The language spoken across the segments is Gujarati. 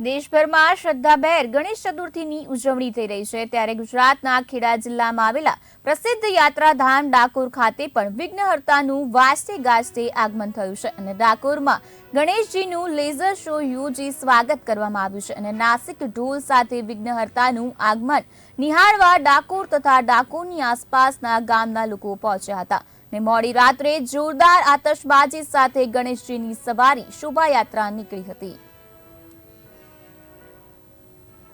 દેશભરમાં શ્રદ્ધાભેર ગણેશ ચતુર્થીની ઉજવણી થઈ રહી છે. ત્યારે ગુજરાતના ખેડા જિલ્લામાં આવેલા પ્રસિદ્ધ યાત્રાધામ ડાકોર ખાતે પણ વિઘ્નહર્તાનું વાજતે ગાજતે આગમન થયું છે અને ડાકોરમાં ગણેશજીનું લેઝર શો યોજી સ્વાગત કરવામાં આવ્યું છે અને નાસિક ઢોલ સાથે વિઘ્નહર્તાનું આગમન નિહાળવા ડાકોર તથા ડાકોરની આસપાસના ગામના લોકો પહોંચ્યા હતા. ને મોડી રાત્રે જોરદાર આતશબાજી સાથે ગણેશજીની સવારી શોભાયાત્રા નીકળી હતી.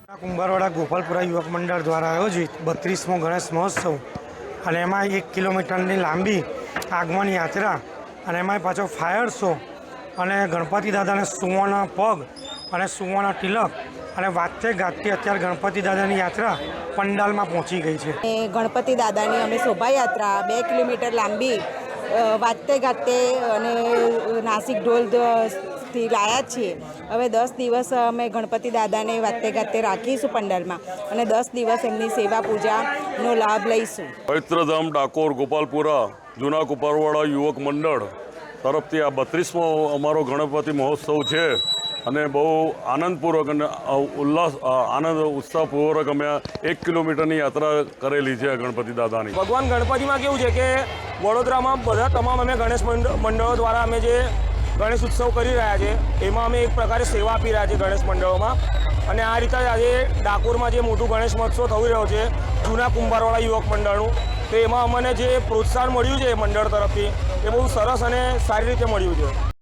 કુંભારવાડા ગોપાલપુરા યુવક મંડળ દ્વારા આયોજિત બત્રીસમો ગણેશ મહોત્સવ. અને એમાં એક કિલોમીટરની લાંબી આગમન યાત્રા અને એમાં પાછો ફાયર શો અને ગણપતિ દાદાને સુવર્ણ પગ અને સુવર્ણ તિલક અને વાતે ગાતે અત્યારે ગણપતિ દાદાની યાત્રા પંડાલમાં પહોંચી ગઈ છે. ગણપતિ દાદાની અમે શોભાયાત્રા બે કિલોમીટર લાંબી વાતે ગાતે અને નાસિક ઢોલ દ- થી લાયા છીએ. હવે દસ દિવસ અમે ગણપતિ દાદાને વાતે ગાતે રાખીશું પંડાલમાં અને દસ દિવસ એમની સેવા પૂજાનો લાભ લઈશું. પવિત્રધામ ડાકોર ગોપાલપુરા જૂના કુપારવાડા યુવક મંડળ તરફથી આ બત્રીસમો અમારો ગણપતિ મહોત્સવ છે અને બહુ આનંદપૂર્વક અને ઉલ્લાસ આનંદ ઉત્સાહપૂર્વક અમે એક કિલોમીટરની યાત્રા કરેલી છે ગણપતિ દાદાની. ભગવાન ગણપતિમાં કેવું છે કે વડોદરામાં બધા તમામ અમે ગણેશ મંડ- મંડળો દ્વારા અમે જે ગણેશ ઉત્સવ કરી રહ્યા છે. એમાં અમે એક પ્રકારે સેવા આપી રહ્યા છીએ ગણેશ મંડળોમાં. અને આ રીતે આજે ડાકોરમાં જે મોટું ગણેશ મહોત્સવ થઈ રહ્યો છે, જૂના કુંભારવાળા યુવક મંડળનું, તો એમાં અમને જે પ્રોત્સાહન મળ્યું છે મંડળ તરફથી, એ બહુ સરસ અને સારી રીતે મળ્યું છે.